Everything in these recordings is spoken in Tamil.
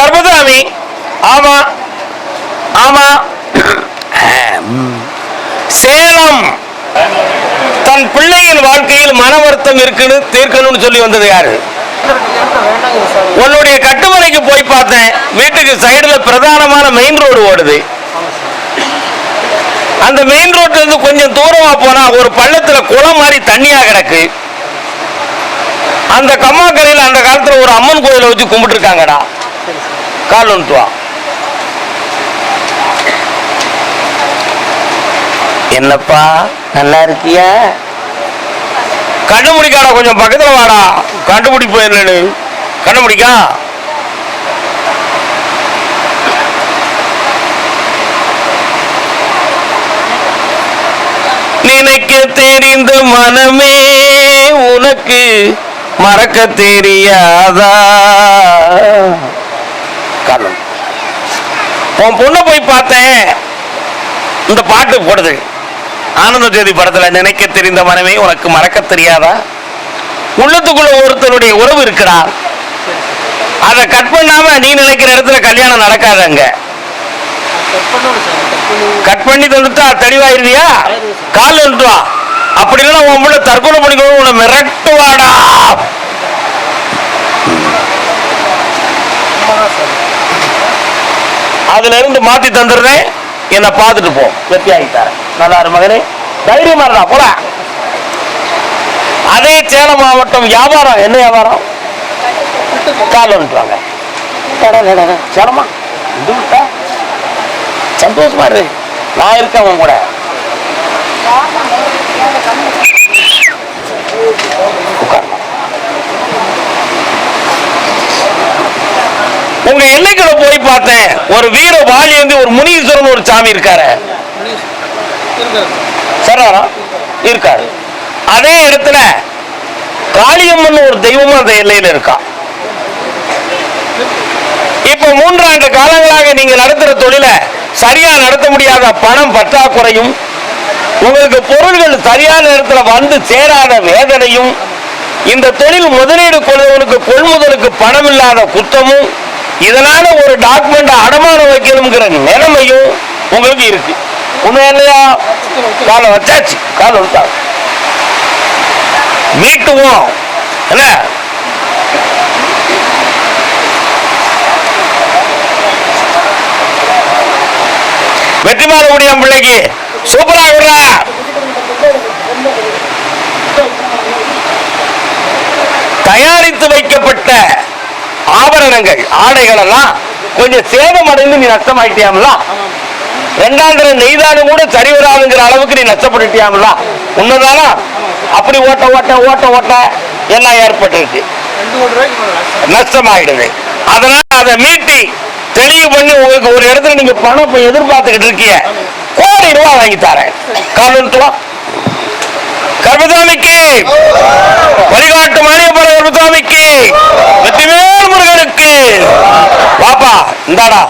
கர்ப்பதாமி ஆமா. ஆமா. சேலம். தன் பிள்ளையின் வாழ்க்கையில் மன வருத்தம் இருக்குன்னு தீர்க்கணும்னு சொல்லி வந்தது யாரு? உன்னுடைய கட்டுமனைக்கு போய் பார்த்தேன். வீட்டுக்கு சைடுல பிரதானமான மெயின் ரோடு ஓடுது. அந்த மெயின் ரோட்ல இருந்து கொஞ்சம் தூரமா போனா ஒரு பள்ளத்துல குளம் மாதிரி தண்ணியா கிடக்கு. அந்த கம்மாக்கரையில் அந்த காலத்துல ஒரு அம்மன் கோயிலை வச்சு கும்பிட்டு இருக்காங்கடா கால் ஒன்று என்னப்பா நல்லா இருக்கியா கண்டுபிடிக்காடா கொஞ்சம் பக்கத்துல வாடா. கண்டுபிடி போயிடலு கண்டுபிடிக்கா? நினைக்க தெரிந்த மனமே உனக்கு மறக்க தெரியாதா? காரணம். உன் பொண்ணை போய் பார்த்தேன். இந்த பாட்டு போடுது. ஆனந்த ஜோதி படத்துல நினைக்க தெரிந்த மனமே உனக்கு மறக்க தெரியாதா? உள்ளத்துக்குள்ள ஒருத்தருடைய உறவு இருக்குடா. அதை கட் பண்ணாம நீ நினைக்கிற இடத்துல கல்யாணம் நடக்காதங்க. கட் பண்ணி தந்துட்டா தெளிவாயிருவியா? கால் வந்துட்டு அப்படி இல்லைன்னா உன் பிள்ளை தற்கொலை பண்ணிக்கணும் உன்னை மிரட்டுவாடா. அதுல இருந்து மாத்தி தந்துடுறேன். என்னை பார்த்துட்டு போ. வெற்றி ஆகிட்டார நல்லா இரு மகனே. தைரியமா இருந்தா போல அதே சேலம் மாவட்டம் வியாபாரம். என்ன வியாபாரம்? காலன்றாங்க. சேலமா? இது விட்டா? சந்தோஷமா இரு. நான் இருக்கேன் உன் கூட. உங்க எல்லைக்குள்ள போய் பார்த்தேன். ஒரு வீர வாலியந்தி ஒரு முனீஸ்வரன் ஒரு சாமி இருக்காரு. சரவரா? இருக்காரு. அதே இடத்துல காளியம்மன் ஒரு தெய்வமும் அந்த எல்லையில இருக்கா? இப்ப மூன்றாண்டு காலங்களாக நீங்க நடத்துற தொழில சரியா நடத்த முடியாத பணம் பற்றாக்குறையும் உங்களுக்கு பொருள்கள் சரியான நேரத்தில் வந்து சேராத வேதனையும் இந்த தொழில் முதலீடு கொள்வதற்கு கொள்முதலுக்கு பணம் இல்லாத குத்தமும் இதனால ஒரு டாக்குமெண்ட் அடமானம் வைக்கணுங்கிற நிலைமையும் உங்களுக்கு இருக்கு. உண்மை இல்லையா? வச்சாச்சு. கால வச்சா மீட்டுவோம். என்ன? வெற்றிமாற முடியும் பிள்ளைக்கு. சூப்பரா விடுறா. தயாரித்து வைக்கப்பட்ட ஆபரணங்கள் ஆடைகள் எல்லாம் கொஞ்சம் சேதம் அடைந்து நீ நஷ்டமாயிட்டியாமல? ரெண்டாம் தர நெய்தானும் கூட சரி வராதுங்கிற அளவுக்கு நீ நஷ்டப்பட்டுட்டியாமல? உண்மைதானா அப்படி ஓட்ட ஓட்ட ஓட்ட ஓட்ட எல்லாம் ஏற்பட்டுருச்சு. நஷ்டமாயிடுது. அதனால அதை மீட்டி தெளிவு பண்ணி உங்களுக்கு ஒரு இடத்துல நீங்க பணம் எதிர்பார்த்துக்கிட்டு இருக்கீங்க. கோடி ரூபாய் வாங்கி தரேன். காலத்துவா கர்மசாமிக்கு வழிகாட்டு மானியப்பட கர்மசாமிக்கு வெற்றிவேல் முருகனுக்கு. பாப்பா இந்தாடா.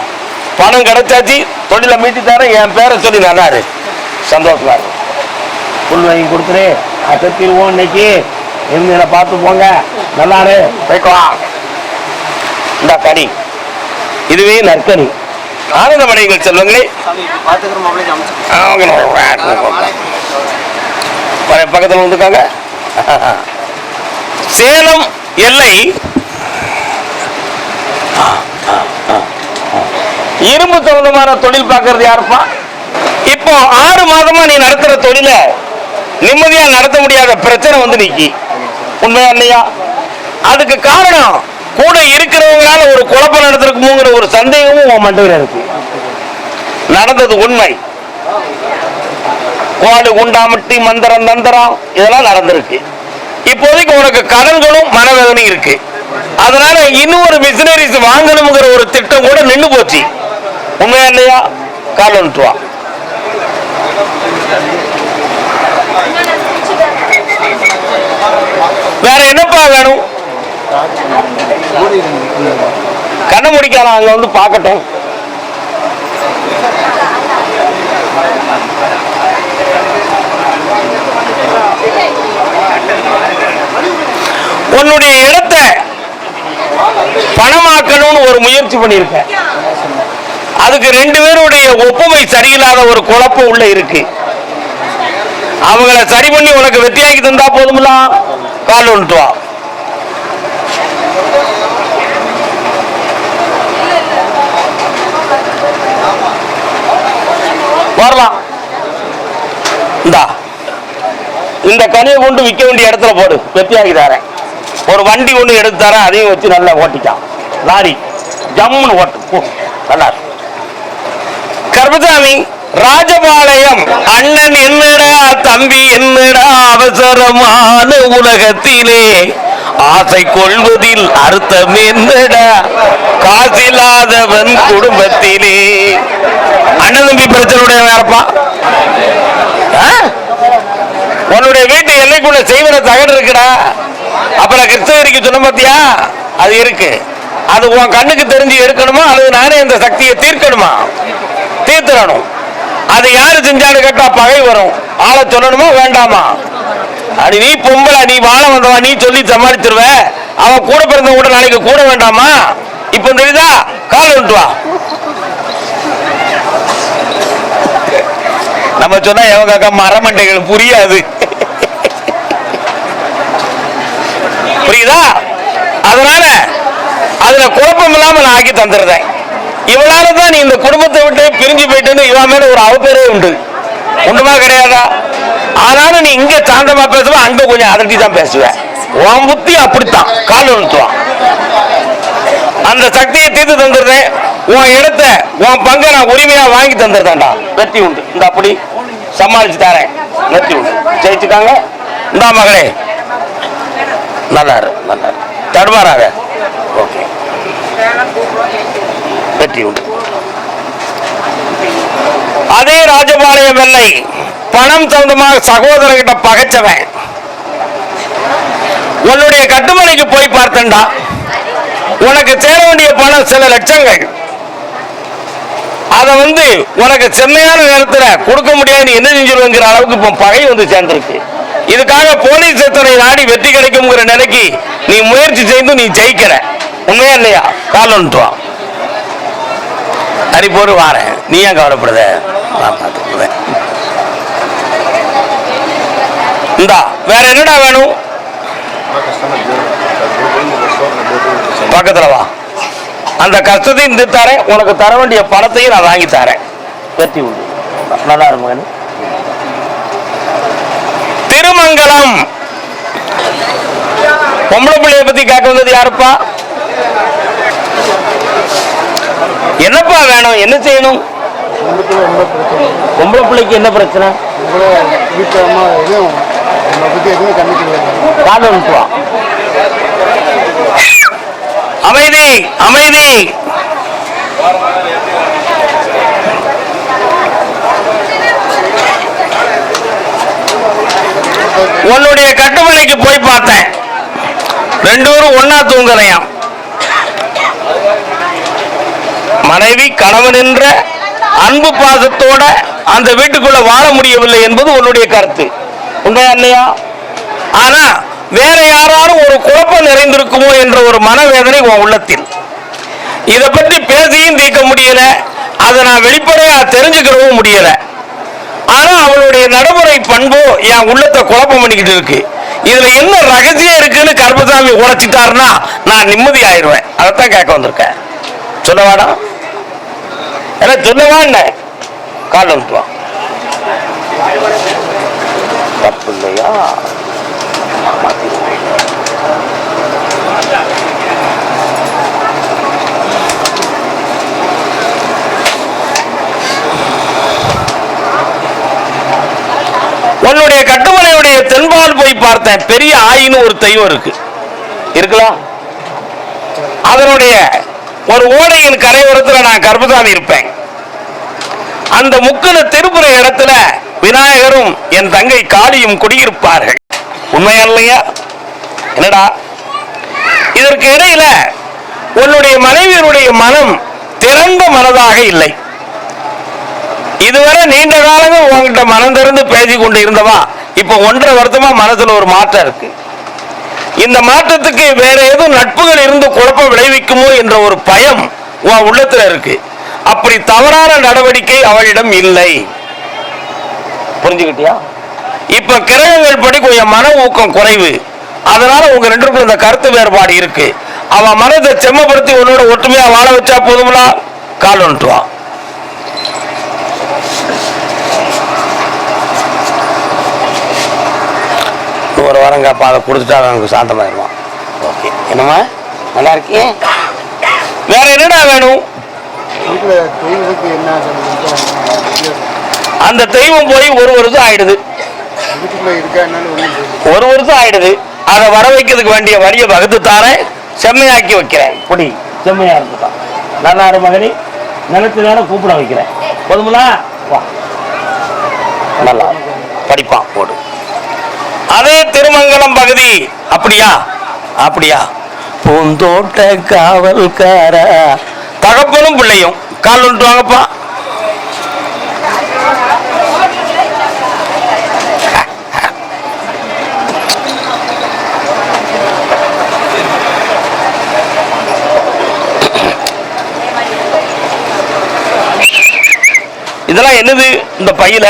பணம் கிடைச்சாச்சு தொழில மீட்டி தரேன். என் பேரை சொல்லி நல்லாரு சந்தோஷமா புல் வாங்கி கொடுத்துரு. அசத்திடுவோம் இன்னைக்கு. இருந்து என்னை பார்த்து போங்க. நல்லாரு போய்க்கலாம் இந்த கனி இதுவே நற்கனி. ஆனந்தமடைகள் செல்வங்களே. பக்கத்துல வந்துருக்காங்க சேலம் எல்லை. இரும்பு சம்பந்தமான தொழில் பார்க்கறது யாருப்பா? இப்போ ஆறு மாதமா நீ நடத்துற தொழில நிம்மதியா நடத்த முடியாத பிரச்சனை வந்து நிக்கி. உண்மையா இல்லையா? அதுக்கு காரணம் கூட இருக்கிறவங்களால ஒரு குழப்பம் நடந்திருக்குமோங்கிற ஒரு சந்தேகமும் உன் மண்டவில் இருக்கு. நடந்தது உண்மை. கோடு குண்டாமட்டி மந்திரம் தந்திரம் இதெல்லாம் நடந்திருக்கு. இப்போதைக்கு உனக்கு கடன்களும் மனவேதனையும் இருக்கு. அதனால இன்னும் ஒரு மிஷினரிஸ் வாங்கணுங்கிற ஒரு திட்டம் கூட நின்று போச்சு. உண்மையா இல்லையா? கால் வா. வேற என்னப்பா வேணும்? கண்ணை முடிக்கலாம் அங்க வந்து பார்க்கட்டும். உன்னுடைய இடத்தை பணமாக்கணும்னு ஒரு முயற்சி பண்ணியிருக்கேன். அதுக்கு ரெண்டு பேருடைய ஒப்புமை சரியில்லாத ஒரு குழப்பம் உள்ள இருக்கு. அவங்கள சரி பண்ணி உனக்கு வெற்றியாக்கி தந்தா போதுமில்ல கால் வந்துட்டு வா. வரலாம். இந்தா. இந்த கனியை கொண்டு விற்க வேண்டிய இடத்துல போடு. வெற்றியாகி தாரேன். ஒரு வண்டி ஒன்று எடுத்து தரேன் அதையும் வச்சு நல்லா ஓட்டிக்கான் லாரி. ஜம்முன்னு ஓட்டு நல்லா கர்மசாமி ராஜபாளையம். அண்ணன் என்னடா தம்பி என்னடா அவசரமான உலகத்திலே? ஆசை கொள்வதில் அர்த்தம் என்னடா? காசில்லாதவன் குடும்பத்திலே. அண்ணன் தம்பி பிரச்சனையுடைய வேறப்பா உன்னுடைய வீட்டு எல்லைக்குள்ள செய்வன தகடு இருக்குடா. அப்புறம் கிருஷ்ணகிரிக்கு சொன்ன பார்த்தியா அது இருக்கு. அது உன் கண்ணுக்கு தெரிஞ்சு எடுக்கணுமா? அல்லது நானே இந்த சக்தியை தீர்க்கணுமா? தீர்த்திடணும். அது யாரு செஞ்சான்னு கேட்டா பகை வரும். ஆளை சொல்லணுமா? வேண்டாமா? அது நீ பொம்பளை நீ வாழ வந்தவா நீ சொல்லி சமாளிச்சிருவ. அவன் கூட பிறந்த கூட நாளைக்கு கூட வேண்டாமா? இப்ப தெரியுதா? கால் வந்துட்டு வா. நம்ம சொன்னா எவங்க மரமண்டைகள் புரியாது. புரியுதா? அதனால அதுல குழப்பம் இல்லாம நான் ஆக்கி தந்துடுறேன் இவனால தான் நீ இந்த குடும்பத்தை விட்டு பிரிஞ்சு போயிட்டுன்னு இவன் மேல ஒரு அவப்பேரே உண்டு. உண்டுமா கிடையாதா? ஆனாலும் நீ இங்க சாந்தமா பேசுவ அங்க கொஞ்சம் அதட்டி தான் பேசுவேன் உன் புத்தி அப்படித்தான். கால் உணர்த்துவான் அந்த சக்தியை தீர்த்து தந்துடுறேன் உன் இடத்த உன் பங்க நான் உரிமையா வாங்கி தந்துருந்தேன்டா. வெற்றி உண்டு. இந்த அப்படி சமாளிச்சு தரேன். வெற்றி உண்டு. ஜெயிச்சுட்டாங்க இந்தா மகளே. நல்லா இரு நல்லா தடுமாறாத ஓகே. வெற்றி உண்டு. அதே ராஜபாளையம் வெள்ளை பணம் சொந்தமாக சகோதரர்கிட்ட பகைச்சவன். உன்னுடைய கட்டுமனைக்கு போய் பார்த்தேன்டா. உனக்கு சேர வேண்டிய பணம் சில லட்சங்கள். அதை வந்து உனக்கு செம்மையான நேரத்தில் கொடுக்க முடியாது நீ என்ன செஞ்சிருவேங்கிற அளவுக்கு இப்போ பகை வந்து சேர்ந்திருக்கு. இதுக்காக போலீஸ் எத்தனை நாடி வெற்றி கிடைக்கும்ங்கிற நிலைக்கு நீ முயற்சி செய்து நீ ஜெயிக்கிற. உண்மையா இல்லையா? கால் வந்துட்டு வா அரி வாரேன். நீ ஏன் கவலைப்படுத? இந்தா வேற என்னடா வேணும்? பக்கத்துல வா. அந்த கஷ்டத்தையும் தீர்த்து தரேன் உனக்கு தர வேண்டிய பணத்தையும் நான் வாங்கி தரேன். வெற்றி உண்டு. நல்லா இருக்கும் திருமங்கலம் பொம்பளை பிள்ளைய பத்தி கேட்க வந்தது யாருப்பா? என்னப்பா வேணும்? என்ன செய்யணும்? பொம்பளை பிள்ளைக்கு என்ன பிரச்சனை? அமைதி அமைதி எதுவும் நம்மளை பற்றி எதுவும் கண்டுக்கிறது கால் வந்துட்டு வா அமைதி அமைதி உன்னுடைய கட்டுமனைக்கு போய் பார்த்தேன் ரெண்டு பேரும் ஒன்னா தூங்கலையாம் மனைவி கணவன் என்ற அன்பு பாசத்தோட அந்த வீட்டுக்குள்ள வாழ முடியவில்லை என்பது உன்னுடைய கருத்து. உண்மையா இல்லையா? ஆனா வேற யாராலும் ஒரு குழப்பம் நிறைந்திருக்குமோ என்ற ஒரு மனவேதனை உன் உள்ளத்தில். இதை பத்தி பேசியும் தீர்க்க முடியல. அதை நான் வெளிப்படையா தெரிஞ்சுக்கிறவும் முடியல. ஆனா அவளுடைய நடைமுறை பண்போ என் உள்ளத்தை குழப்பம் பண்ணிக்கிட்டு இருக்கு. இதுல என்ன ரகசியம் இருக்குன்னு கருப்பசாமி நான் நிம்மதி ஆயிடுவேன் அதைத்தான் கேட்க வந்திருக்கேன். சொல்லவாடா? ஏன்னா சொல்லவா என்ன? கால் வந்துட்டு தப்பு இல்லையா உன்னுடைய கட்டுமலையுடைய தென்பால் போய் பார்த்தேன். பெரிய ஆயின்னு ஒரு தெய்வம் இருக்கு. இருக்கலாம் அதனுடைய ஒரு ஓடையின் கரையோரத்தில் நான் கர்ப்பதான் இருப்பேன். அந்த முக்கன திருப்புற இடத்துல விநாயகரும் என் தங்கை காளியும் குடியிருப்பார்கள். உண்மையா இல்லையா? என்னடா? இதற்கு இடையில உன்னுடைய மனைவியருடைய மனம் திறந்த மனதாக இல்லை. இதுவரை நீண்ட காலங்கள் உங்ககிட்ட மனம் திறந்து பேசி கொண்டு இருந்தவா? இப்ப ஒன்றரை வருத்தமா மனசுல ஒரு மாற்றம் இருக்கு. இந்த மாற்றத்துக்கு வேற எதுவும் நட்புகள் இருந்து குழப்பம் விளைவிக்குமோ என்ற ஒரு பயம் உன் உள்ளத்துல இருக்கு. அப்படி தவறான நடவடிக்கை அவளிடம் இல்லை. புரிஞ்சுக்கிட்டியா? இப்ப கிரகங்கள் படி கொஞ்சம் மன ஊக்கம் குறைவு. அதனால உங்க ரெண்டுக்கும் இந்த கருத்து வேறுபாடு இருக்கு. அவன் மனதை செம்மப்படுத்தி உன்னோட ஒற்றுமையா வாழ வச்சா போதும்னா கால் ஒன்றுவான் ஒரு வாரம் காப்பா அதை கொடுத்துட்டா அவனுக்கு சாந்தமாயிருவான் ஓகே. என்னம்மா? நல்லா இருக்கீங்க வேற என்னடா வேணும்? அந்த தெய்வம் போய் ஒரு வருஷம் ஆயிடுது. இருக்கா ஒரு வருஷம் ஆயிடுது. அதை வர வைக்கிறதுக்கு வேண்டிய வழியை வகுத்து தாரேன். செம்மையாக்கி வைக்கிறேன். குடி செம்மையா இருக்குதான் நன்னாரு மகனி. நிலத்து நேரம் கூப்பிட வைக்கிறேன். போதுங்களா? வா. நல்லா. படிப்பான் போடு. அதே திருமங்கலம் பகுதி. அப்படியா? அப்படியா? பூந்தோட்ட காவல்கார தகப்பனும் பிள்ளையும். கால் ஒன்று வாங்கப்பா. இதெல்லாம் என்னது இந்த பையில?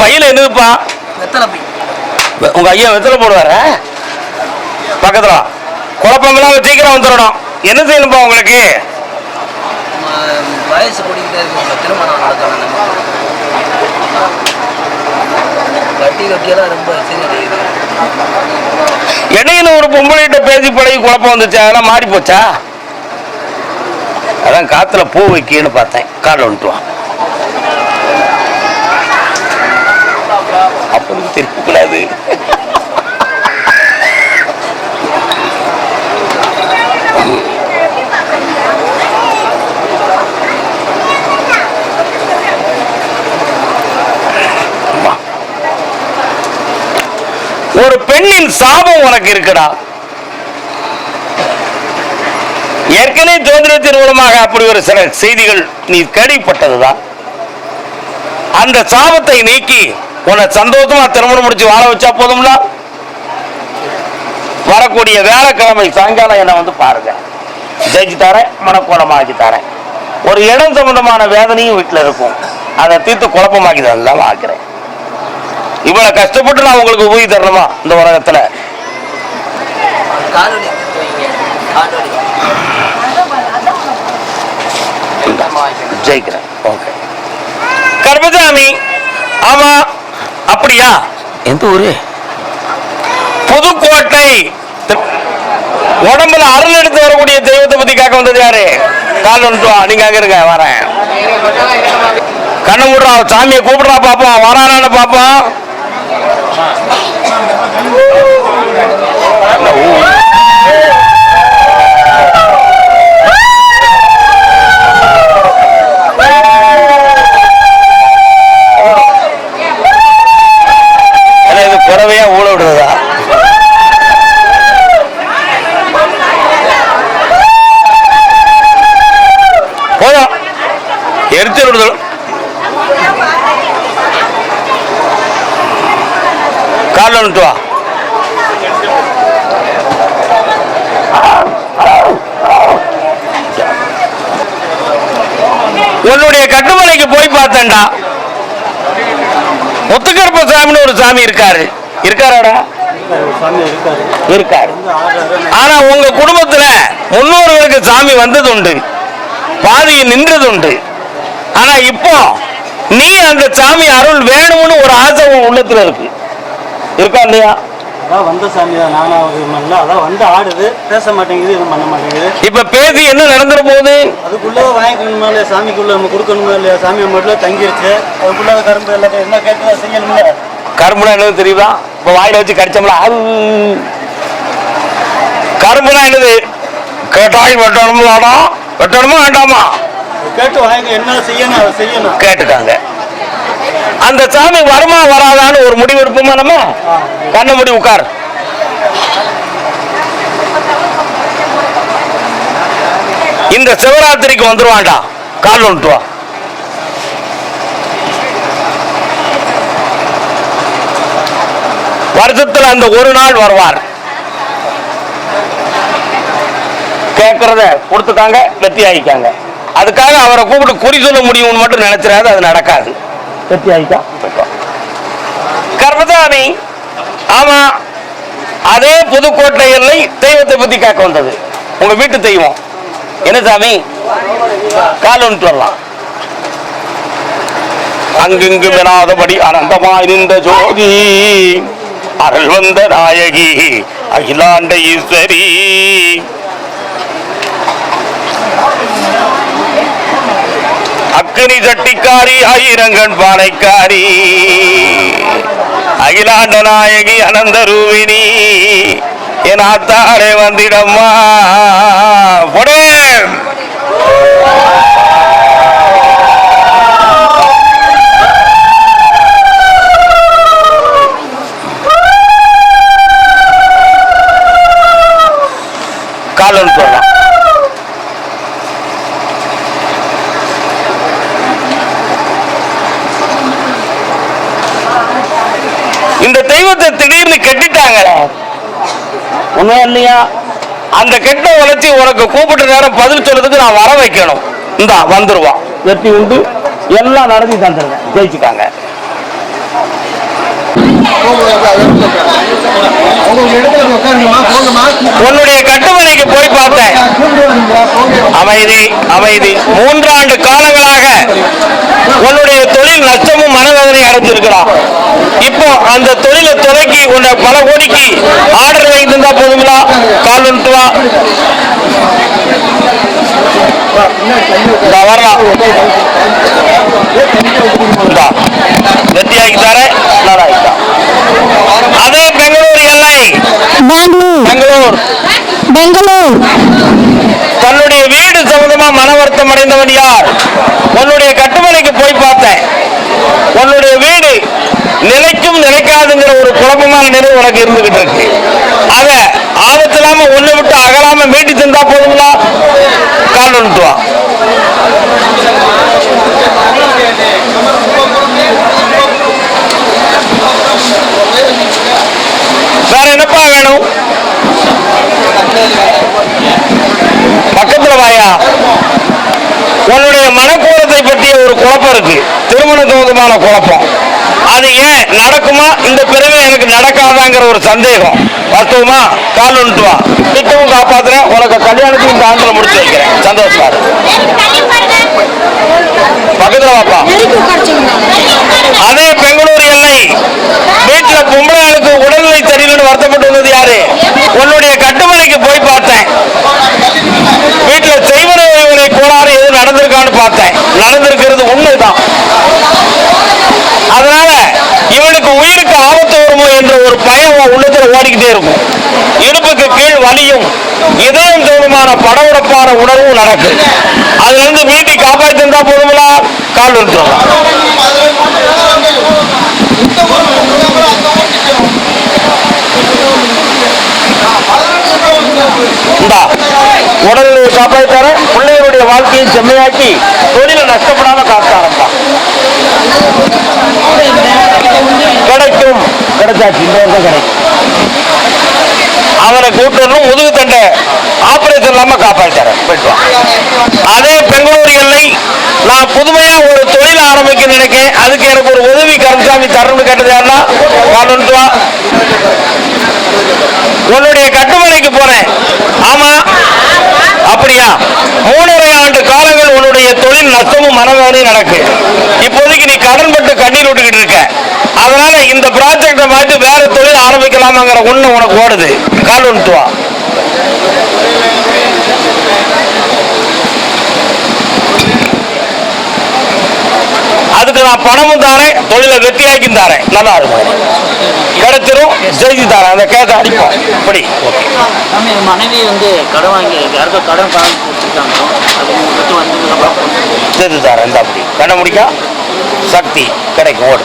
பையில என்னதுப்பா? உங்க ஐயா வெத்தலை போடுவார? பக்கத்துல வா. குழப்பமெல்லாம் சீக்கிரம் வந்துடணும். என்ன செய்யணும்ப்பா உங்களுக்கு? வயசு கூடிக்கிட்டே இருக்கு. உங்க திருமணம் நடக்கணும். கட்டி கட்டியெல்லாம் ரொம்ப சரி இடையில ஒரு பொம்பளைகிட்ட பேசி பழகி குழப்பம் வந்துச்சு? அதெல்லாம் மாறி போச்சா? அதான் காத்துல பூ வைக்கன்னு பார்த்தேன். கால் வந்துட்டு வா அப்படி தெரியக்கூடாது ஒரு பெண்ணின் சாபம் உனக்கு இருக்குடா. ஏற்கனவே ஜோதிடத்தின் மூலமாக அப்படி ஒரு சில செய்திகள் நீ கேள்விப்பட்டதுதான். அந்த சாபத்தை நீக்கி உன்னை சந்தோஷமா திருமணம் முடிச்சு வாழ வச்சா போதும்ல? வரக்கூடிய வேலைக்கிழமை சாயங்காலம் என்ன வந்து பாருங்க. ஜெயிச்சு தரேன் மனக்கோலமாக்கி தரேன். ஒரு இடம் சம்பந்தமான வேதனையும் வீட்டுல இருக்கும். அதை தீர்த்து குழப்பமாக்கி தான் ஆக்குறேன் இவ்வளவு கஷ்டப்பட்டு நான் உங்களுக்கு உதவி தரணுமா இந்த உலகத்துல? ஜெயிக்கிறேன். ஓகே. கர்மசாமி ஆமா. அப்படியா? எந்த ஊரு? புதுக்கோட்டை. உடம்புல அருள் எடுத்து வரக்கூடிய தெய்வத்தை பத்தி கேட்க வந்தது யாரு? கால் வந்துட்டு. வா நீங்க அங்க இருங்க வரேன். கண்ணு மூடுறா சாமியை கூப்பிடுறா பாப்போம் வரானான்னு பாப்போம் பார்த்தேன்டா முத்துக்கருப்ப சாமின்னு ஒரு சாமி இருக்காரு. இருக்காராடா? இருக்காரு. இருக்காரு ஆனா உங்க குடும்பத்துல முன்னோர்களுக்கு சாமி வந்தது உண்டு பாதியில் நின்றது உண்டு ஆனா இப்போ நீ அந்த சாமி அருள் வேணும்னு ஒரு ஆசை உன் உள்ளத்துல இருக்கு. இருக்கா இல்லையா? அதான் வந்த சாமி தான் அவர் இல்லை அதான் வந்து ஆடுது. பேச மாட்டேங்குது எதுவும் பண்ண மாட்டேங்குது. இப்ப பேசி என்ன நடந்துட போகுது அதுக்குள்ள வாங்கிக்கணுமா இல்லையா? சாமிக்குள்ள நம்ம கொடுக்கணுமா இல்லையா? சாமி மட்டும் தங்கிருச்சு. அதுக்குள்ள கரும்பு எல்லாத்தையும் என்ன கேட்டு செய்யணும்ல? கரும்புனா என்னது தெரியுதா? இப்ப வாயில வச்சு கடிச்சோம்ல அது கரும்புனா என்னது? கேட்டாய் வெட்டணும்லாடா வெட்டணுமா வேண்டாமா? கேட்டு வாங்கி என்ன செய்யணும் அதை செய்யணும். கேட்டுட்டாங்க. அந்த சாமி வருமா வராதான்னு ஒரு முடிவு எடுப்போமா நம்ம? கண்ண முடி உட்கார். இந்த சிவராத்திரிக்கு வந்துருவான்டா. கால் வந்துட்டு வா. அந்த ஒரு நாள் வருவார். கேட்கறத கொடுத்துட்டாங்க வெற்றி ஆகிக்காங்க அதுக்காக அவரை கூப்பிட்டு குறி சொல்ல முடியும்னு மட்டும் நினைச்சிடாது அது நடக்காது. வெற்றி ஆகிக்கா ஆமா அதே புதுக்கோட்டை எல்லை தெய்வத்தை பத்தி கேட்க வந்தது உங்க வீட்டு தெய்வம் என்ன சாமி கால் ஒன்று வரலாம் அங்கிங்கு வினாதபடி அனந்தமாய் நின்ற ஜோதி அருள் வந்த நாயகி அகிலாண்ட ஈஸ்வரி அக்னி சட்டிக்காரி ஆயிரங்கன் பானைக்காரி அகிலாண்ட நாயகி அனந்த ரூபிணி. என் ஆத்தாரே வந்திடம்மா. பொடே காலன் சொல்லலாம் இந்த தெய்வத்தை திடீர்னு கெட்டிட்டாங்களே உண்மையா இல்லையா? அந்த கெட்ட உழைச்சி உனக்கு கூப்பிட்ட நேரம் பதில் சொல்றதுக்கு நான் வர வைக்கணும். இந்தா வந்துருவான் வெற்றி உண்டு. எல்லாம் நடத்தி தந்துருங்க ஜெயிச்சுட்டாங்க. உன்னுடைய கட்டுமனைக்கு போய் பார்த்தேன். அமைதி அமைதி. மூன்றாண்டு காலங்களாக உன்னுடைய தொழில் நஷ்டமும் மனவேதனை அடைஞ்சிருக்கிறான் இப்போ அந்த தொழிலை துறைக்கு உன்னை பல கோடிக்கு ஆர்டர் வாங்கி தந்தா போதுங்களா கால் வந்துட்டு வா எல்லை பெங்களூர் பெங்களூர். பெங்களூர். தன்னுடைய வீடு சம்பந்தமா மன வருத்தம் அடைந்தவன் யார்? உன்னுடைய பார்த்தேன் உன்னுடைய வீடு நிலைக்கும் நிலைக்காதுங்கிற ஒரு குழப்பமான நிலை உனக்கு இருந்துகிட்டு இருக்கு. அத ஆபத்தில்லாம ஒண்ணு விட்டு அகலாம மீட்டி தந்தா போதுங்களா? கால் வா வேற என்னப்பா வேணும் பக்கத்துல வாயா உன்னுடைய மனக்கோலத்தை பற்றிய ஒரு குழப்பம் இருக்கு. திருமண சம்பந்தமான குழப்பம். அது ஏன் நடக்குமா? இந்த பிறவை எனக்கு நடக்காதாங்கிற ஒரு சந்தேகம். வாஸ்தவமா கால் வந்துட்டு வா. திட்டமும் காப்பாத்துறேன். உனக்கு கல்யாணத்தையும் இந்த ஆண்டுல முடிச்சு வைக்கிறேன். சந்தோஷமா பக்கத்துல வாப்பா. அதே பெங்களூர் எல்லை. வீட்டுல பொம்பளை ஆளுக்கு உடல்நிலை தெரியலன்னு வருத்தப்பட்டு வந்தது யாரு? உன்னுடைய கட்டுமனைக்கு போய் பார்த்தேன். வீட்டுல செய்வன கோளாறு எதுவும் நடந்திருக்கான்னு பார்த்தேன் நடந்திருக்கிறது உண்மைதான் அதனால இவனுக்கு உயிருக்கு ஆபத்து வருமோ என்ற ஒரு பயம் உன் உள்ளத்துல ஓடிக்கிட்டே இருக்கும். இடுப்புக்கு கீழ் வலியும். இதயம் தோணுமான படவுடப்பான உணர்வும் நடக்கும் அதுல இருந்து மீட்டி காப்பாற்றிருந்தா போதுங்களா கால் வந்துடும் இந்தா உடல்நிலையை காப்பாற்றி பிள்ளைகளுடைய வாழ்க்கையை செம்மையாக்கி தொழிலை நஷ்டப்படாம காக்க ஆரம்பா கிடைக்கும். கிடைச்சாச்சு இந்த வருஷம் கிடைக்கும். அவனை கூப்பிட்டு முதுகு தண்டை ஆபரேஷன் இல்லாம காப்பாற்றாரன் போயிட்டு அதே பெங்களூர் எல்லை நான் புதுமையா ஒரு தொழில் ஆரம்பிக்க நினைக்கேன் அதுக்கு எனக்கு ஒரு உதவி கருமசாமி தரணும்னு கேட்டது யாருன்னா உன்னுடைய கட்டுமலைக்கு போறேன். ஆமா. அப்படியா? மூணரை ஆண்டு காலங்கள் உன்னுடைய தொழில் நஷ்டமும் மனவேதனையும் நடக்கு. இப்போதைக்கு நீ கடன் பட்டு கண்ணீர் விட்டுக்கிட்டு இருக்க அதனால இந்த ப்ராஜெக்டை மாற்றி வேற ஆரம்பிக்கலாமாங்கிற ஒண்ணு உனக்கு ஓடுது. கால் வா. அதுக்கு நான் பணமும் தாரேன் தொழிலை வெற்றியாக்கி தாரேன். நல்லா இருக்கும். கிடைச்சிரும் செய்தி தாரேன். அந்த கேட்ட அடிப்போம். இப்படி. மனைவி வந்து கடன் வாங்கி யாருக்கோ கடன் செய்தி தாரேன். இந்த அப்படி. கண்ண முடிக்கா சக்தி. கிடைக்கும் ஓடு.